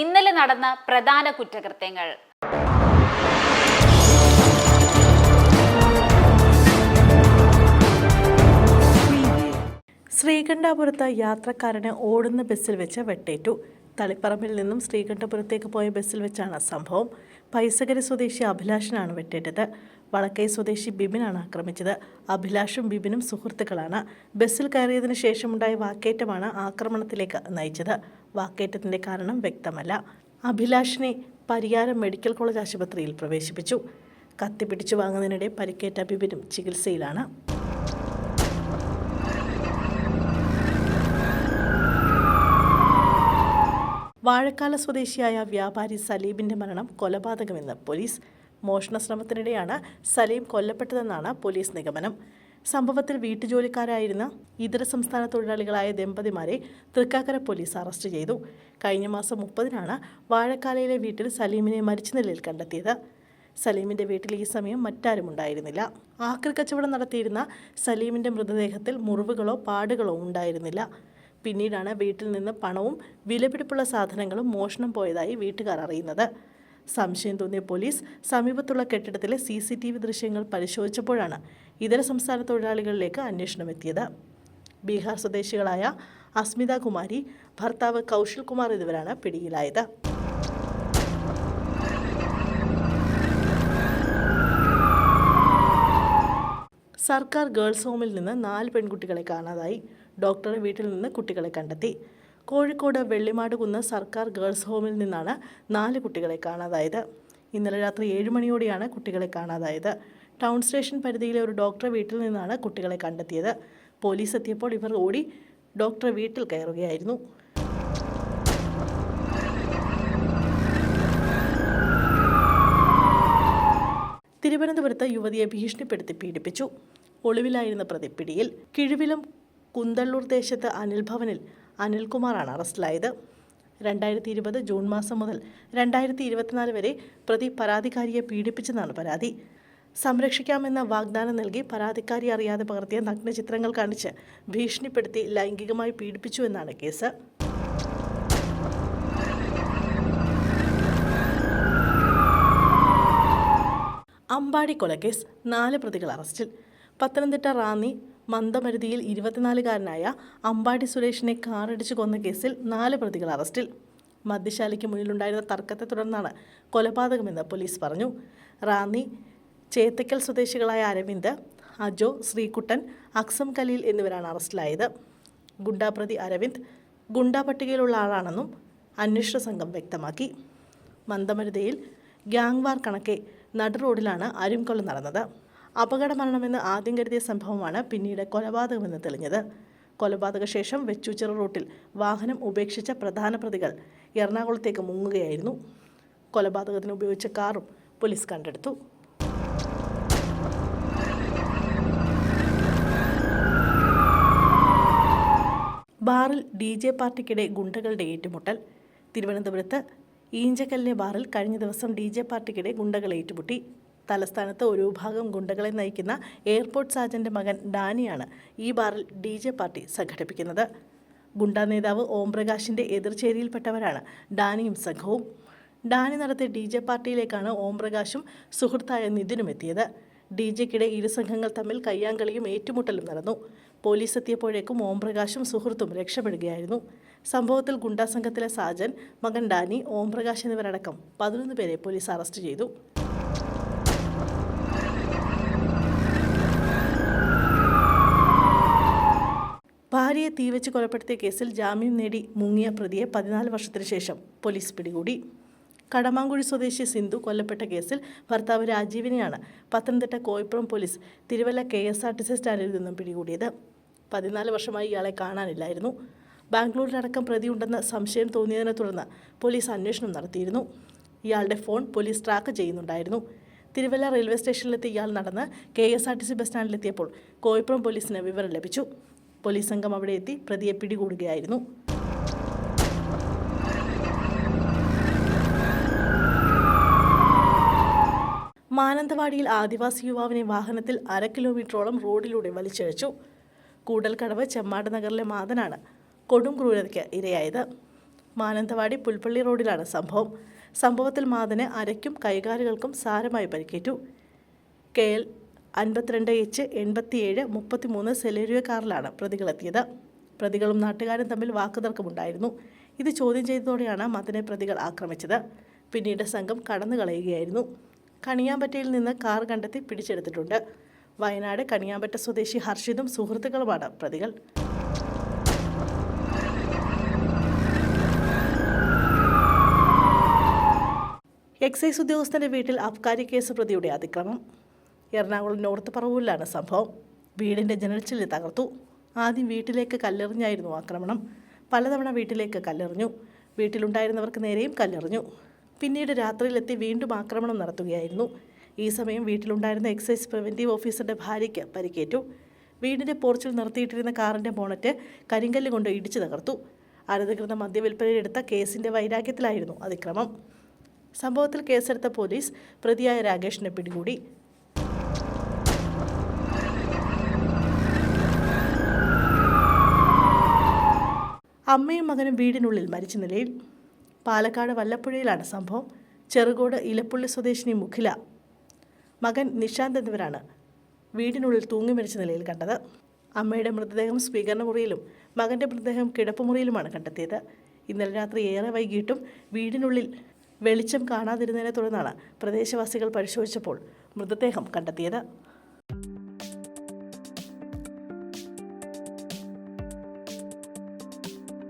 ഇന്നലെ നടന്ന പ്രധാന കുറ്റകൃത്യങ്ങൾ. ശ്രീകണ്ഠാപുരത്ത് യാത്രക്കാരന് ഓടുന്ന ബസ്സിൽ വെച്ച് വെട്ടേറ്റു. തളിപ്പറമ്പിൽ നിന്നും ശ്രീകണ്ഠപുരത്തേക്ക് പോയ ബസ്സിൽ വെച്ചാണ് സംഭവം. പൈസകരി സ്വദേശി അഭിലാഷനാണ് വെട്ടേറ്റത്. വളക്കൈ സ്വദേശി ബിബിനാണ് ആക്രമിച്ചത്. അഭിലാഷും ബിബിനും സുഹൃത്തുക്കളാണ്. ബസ്സിൽ കയറിയതിനു ശേഷമുണ്ടായ വാക്കേറ്റമാണ് ആക്രമണത്തിലേക്ക് നയിച്ചത്. വാക്കേറ്റത്തിന്റെ കാരണം വ്യക്തമല്ല. അഭിലാഷിനെ പരിയാരം മെഡിക്കൽ കോളേജ് ആശുപത്രിയിൽ പ്രവേശിപ്പിച്ചു. കത്തി പിടിച്ചു വാങ്ങുന്നതിനിടെ പരിക്കേറ്റ ബിബിനും ചികിത്സയിലാണ്. വാഴക്കാല സ്വദേശിയായ വ്യാപാരി സലീബിന്റെ മരണം കൊലപാതകമെന്ന് പോലീസ്. മോഷണ ശ്രമത്തിനിടെയാണ് സലീം കൊല്ലപ്പെട്ടതെന്നാണ് പോലീസ് നിഗമനം. സംഭവത്തിൽ വീട്ടുജോലിക്കാരായിരുന്ന ഇതര സംസ്ഥാന തൊഴിലാളികളായ ദമ്പതിമാരെ തൃക്കാക്കര പോലീസ് അറസ്റ്റ് ചെയ്തു. കഴിഞ്ഞ മാസം മുപ്പതിനാണ് വാഴക്കാലയിലെ വീട്ടിൽ സലീമിനെ മരിച്ച നിലയിൽ കണ്ടെത്തിയത്. സലീമിന്റെ വീട്ടിൽ ഈ സമയം മറ്റാരും ഉണ്ടായിരുന്നില്ല. ആക്രി കച്ചവടം നടത്തിയിരുന്ന സലീമിന്റെ മൃതദേഹത്തിൽ മുറിവുകളോ പാടുകളോ ഉണ്ടായിരുന്നില്ല. പിന്നീടാണ് വീട്ടിൽ നിന്ന് പണവും വിലപിടിപ്പുള്ള സാധനങ്ങളും മോഷണം പോയതായി വീട്ടുകാർ അറിയുന്നത്. സംശയം തോന്നിയ പോലീസ് സമീപത്തുള്ള കെട്ടിടത്തിലെ സി സി ടി വി ദൃശ്യങ്ങൾ പരിശോധിച്ചപ്പോഴാണ് ഇതര സംസ്ഥാന തൊഴിലാളികളിലേക്ക് അന്വേഷണം എത്തിയത്. ബീഹാർ സ്വദേശികളായ അസ്മിത കുമാരി ഭർത്താവ് കൗശൽ കുമാർ എന്നിവരാണ് പിടിയിലായത്. സർക്കാർ ഗേൾസ് ഹോമിൽ നിന്ന് നാല് പെൺകുട്ടികളെ കാണാതായി. ഡോക്ടറുടെ വീട്ടിൽ നിന്ന് കുട്ടികളെ കണ്ടെത്തി. കോഴിക്കോട് വെള്ളിമാട് കുന്ന് സർക്കാർ ഗേൾസ് ഹോമിൽ നിന്നാണ് നാല് കുട്ടികളെ കാണാതായത്. ഇന്നലെ രാത്രി ഏഴ് മണിയോടെയാണ് കുട്ടികളെ കാണാതായത്. ടൗൺ സ്റ്റേഷൻ പരിധിയിലെ ഒരു ഡോക്ടറെ വീട്ടിൽ നിന്നാണ് കുട്ടികളെ കണ്ടെത്തിയത്. പോലീസ് എത്തിയപ്പോൾ ഇവർ ഓടി ഡോക്ടറെ വീട്ടിൽ കയറുകയായിരുന്നു. തിരുവനന്തപുരത്ത് യുവതിയെ ഭീഷണിപ്പെടുത്തി പീഡിപ്പിച്ചു. ഒളിവിലായിരുന്ന പ്രതി പിടിയിൽ. കിഴിവിലും കുന്തള്ളൂർ ദേശത്ത് അനിൽ ഭവനിൽ അനിൽകുമാറാണ് അറസ്റ്റിലായത്. രണ്ടായിരത്തി ഇരുപത് ജൂൺ മാസം മുതൽ രണ്ടായിരത്തി ഇരുപത്തിനാല് വരെ പ്രതി പരാതിക്കാരിയെ പീഡിപ്പിച്ചെന്നാണ് പരാതി. സംരക്ഷിക്കാമെന്ന വാഗ്ദാനം നൽകി പരാതിക്കാരി അറിയാതെ പകർത്തിയ നഗ്നചിത്രങ്ങൾ കാണിച്ച് ഭീഷണിപ്പെടുത്തി ലൈംഗികമായി പീഡിപ്പിച്ചു എന്നാണ് കേസ്. അമ്പാടി കൊലക്കേസ് നാല് പ്രതികൾ അറസ്റ്റിൽ. പത്തനംതിട്ട റാന്നി മന്ദമരുതിയിൽ ഇരുപത്തിനാലുകാരനായ അമ്പാടി സുരേഷിനെ കാറടിച്ചു കൊന്ന കേസിൽ നാല് പ്രതികൾ അറസ്റ്റിൽ. മദ്യശാലയ്ക്ക് മുന്നിലുണ്ടായിരുന്ന തർക്കത്തെ തുടർന്നാണ് കൊലപാതകമെന്ന് പോലീസ് പറഞ്ഞു. റാന്നി ചേത്തക്കൽ സ്വദേശികളായ അരവിന്ദ് അജോ ശ്രീകുട്ടൻ അക്സം കലീൽ എന്നിവരാണ് അറസ്റ്റിലായത്. ഗുണ്ടാപ്രതി അരവിന്ദ് ഗുണ്ടാ പട്ടികയിലുള്ള ആളാണെന്നും അന്വേഷണ സംഘം വ്യക്തമാക്കി. മന്ദമരുതയിൽ ഗ്യാങ്വാർ കണക്കെ നടുറോഡിലാണ് അരുംകൊല നടന്നത്. അപകട മരണമെന്ന് ആദ്യം കരുതിയ സംഭവമാണ് പിന്നീട് കൊലപാതകമെന്ന് തെളിഞ്ഞത്. കൊലപാതക ശേഷം വെച്ചൂച്ചിറ റൂട്ടിൽ വാഹനം ഉപേക്ഷിച്ച പ്രധാന പ്രതികൾ എറണാകുളത്തേക്ക് മുങ്ങുകയായിരുന്നു. കൊലപാതകത്തിന് ഉപയോഗിച്ച കാറും പോലീസ് കണ്ടെടുത്തു. ബാറിൽ ഡി ജെ പാർട്ടിക്കിടെ ഗുണ്ടകളുടെ ഏറ്റുമുട്ടൽ. തിരുവനന്തപുരത്ത് ഈഞ്ചക്കല്ലിലെ ബാറിൽ കഴിഞ്ഞ ദിവസം ഡി ജെ പാർട്ടിക്കിടെ ഗുണ്ടകൾ ഏറ്റുമുട്ടി. തലസ്ഥാനത്ത് ഒരു വിഭാഗം ഗുണ്ടകളെ നയിക്കുന്ന എയർപോർട്ട് സാജന്റെ മകൻ ഡാനിയാണ് ഈ ബാറിൽ ഡി ജെ പാർട്ടി സംഘടിപ്പിക്കുന്നത്. ഗുണ്ടാ നേതാവ് ഓംപ്രകാശിന്റെ എതിർചേരിയിൽപ്പെട്ടവരാണ് ഡാനിയും സംഘവും. ഡാനി നടത്തിയ ഡി ജെ പാർട്ടിയിലേക്കാണ് ഓംപ്രകാശും സുഹൃത്തായ നിതിനും എത്തിയത്. ഡി ജെക്കിടെ ഇരു സംഘങ്ങൾ തമ്മിൽ കയ്യാങ്കളിയും ഏറ്റുമുട്ടലും നടന്നു. പോലീസ് എത്തിയപ്പോഴേക്കും ഓംപ്രകാശും സുഹൃത്തും രക്ഷപ്പെടുകയായിരുന്നു. സംഭവത്തിൽ ഗുണ്ടാ സംഘത്തിലെ സാജൻ മകൻ ഡാനി ഓംപ്രകാശ് എന്നിവരടക്കം പതിനൊന്ന് പേരെ പോലീസ് അറസ്റ്റ് ചെയ്തു. ഭാര്യയെ തീവച്ച് കൊലപ്പെടുത്തിയ കേസിൽ ജാമ്യം നേടി മുങ്ങിയ പ്രതിയെ പതിനാല് വർഷത്തിനു ശേഷം പോലീസ് പിടികൂടി. കടമാങ്കുഴി സ്വദേശി സിന്ധു കൊല്ലപ്പെട്ട കേസിൽ ഭർത്താവ് രാജീവിനെയാണ് Pathanamthitta Koipuram police Thiruvalla K S R T C സ്റ്റാൻഡിൽ നിന്നും പിടികൂടിയത്. പതിനാല് വർഷമായി ഇയാളെ കാണാനില്ലായിരുന്നു. ബാംഗ്ലൂരിലടക്കം പ്രതിയുണ്ടെന്ന് സംശയം തോന്നിയതിനെ തുടർന്ന് പോലീസ് അന്വേഷണം നടത്തിയിരുന്നു. ഇയാളുടെ ഫോൺ പോലീസ് ട്രാക്ക് ചെയ്യുന്നുണ്ടായിരുന്നു. തിരുവല്ല റെയിൽവേ സ്റ്റേഷനിലെത്തി ഇയാൾ നടന്ന് K S R T C bus സ്റ്റാൻഡിലെത്തിയപ്പോൾ Koipuram പോലീസിന് വിവരം ലഭിച്ചു. പോലീസ് സംഘം അവിടെ എത്തി പ്രതിയെ പിടികൂടുകയായിരുന്നു. മാനന്തവാടിയിൽ ആദിവാസി യുവാവിനെ വാഹനത്തിൽ അര കിലോമീറ്ററോളം റോഡിലൂടെ വലിച്ചിഴച്ചു. കൂടൽക്കടവ് ചെമ്മാട് നഗറിലെ മാതനാണ് കൊടും ക്രൂരതയ്ക്ക് ഇരയായത്. മാനന്തവാടി പുൽപ്പള്ളി റോഡിലാണ് സംഭവം. സംഭവത്തിൽ മാതന് അരയ്ക്കും കൈകാലുകൾക്കും സാരമായി പരിക്കേറ്റു. കെ എൽ അൻപത്തിരണ്ട് എച്ച് എൺപത്തിയേഴ് മുപ്പത്തിമൂന്ന് സെലേരിയോ കാറിലാണ് പ്രതികളെത്തിയത്. പ്രതികളും നാട്ടുകാരും തമ്മിൽ വാക്കുതർക്കമുണ്ടായിരുന്നു. ഇത് ചോദ്യം ചെയ്തതോടെയാണ് മതനെ പ്രതികൾ ആക്രമിച്ചത്. പിന്നീട് സംഘം കടന്നു കളയുകയായിരുന്നു കണിയാമ്പറ്റയിൽ നിന്ന് കാർ കണ്ടെത്തി പിടിച്ചെടുത്തിട്ടുണ്ട്. വയനാട് കണിയാമ്പറ്റ സ്വദേശി ഹർഷിതും സുഹൃത്തുക്കളുമാണ് പ്രതികൾ. എക്സൈസ് ഉദ്യോഗസ്ഥന്റെ വീട്ടിൽ അബ്കാരി കേസ് പ്രതിയുടെ അതിക്രമം. എറണാകുളം നോർത്ത് പറവൂരിലാണ് സംഭവം. വീടിന്റെ ജനൽച്ചില്ല് തകർത്തു. ആദ്യം വീട്ടിലേക്ക് കല്ലെറിഞ്ഞായിരുന്നു ആക്രമണം. പലതവണ വീട്ടിലേക്ക് കല്ലെറിഞ്ഞു. വീട്ടിലുണ്ടായിരുന്നവർക്ക് നേരെയും കല്ലെറിഞ്ഞു. പിന്നീട് രാത്രിയിലെത്തി വീണ്ടും ആക്രമണം നടത്തുകയായിരുന്നു. ഈ സമയം വീട്ടിലുണ്ടായിരുന്ന എക്സൈസ് പ്രിവന്റീവ് ഓഫീസറുടെ ഭാര്യയ്ക്ക് പരിക്കേറ്റു. വീടിന്റെ പോർച്ചിൽ നിർത്തിയിട്ടിരുന്ന കാറിന്റെ ബോണറ്റ് കരിങ്കല്ല് കൊണ്ട് ഇടിച്ചു തകർത്തു. അനധികൃത മദ്യവിൽപ്പനയെടുത്ത കേസിന്റെ വൈരാഗ്യത്തിലായിരുന്നു അതിക്രമം. സംഭവത്തിൽ കേസെടുത്ത പോലീസ് പ്രതിയായ രാകേഷിനെ പിടികൂടി. അമ്മയും മകനും വീടിനുള്ളിൽ മരിച്ച നിലയിൽ പാലക്കാട് വല്ലപ്പുഴയിലാണ് സംഭവം. ചെറുകോട് ഇലപ്പുള്ളി സ്വദേശിനി മുഖില മകൻ നിഷാന്ത് എന്നിവരാണ് വീടിനുള്ളിൽ തൂങ്ങി മരിച്ച നിലയിൽ കണ്ടത്. അമ്മയുടെ മൃതദേഹം സ്വീകരണ മുറിയിലും മകന്റെ മൃതദേഹം കിടപ്പുമുറിയിലുമാണ് കണ്ടെത്തിയത്. ഇന്നലെ രാത്രി ഏറെ വൈകിട്ടും വീടിനുള്ളിൽ വെളിച്ചം കാണാതിരുന്നതിനെ തുടർന്നാണ് പ്രദേശവാസികൾ പരിശോധിച്ചപ്പോൾ മൃതദേഹം കണ്ടെത്തിയത്.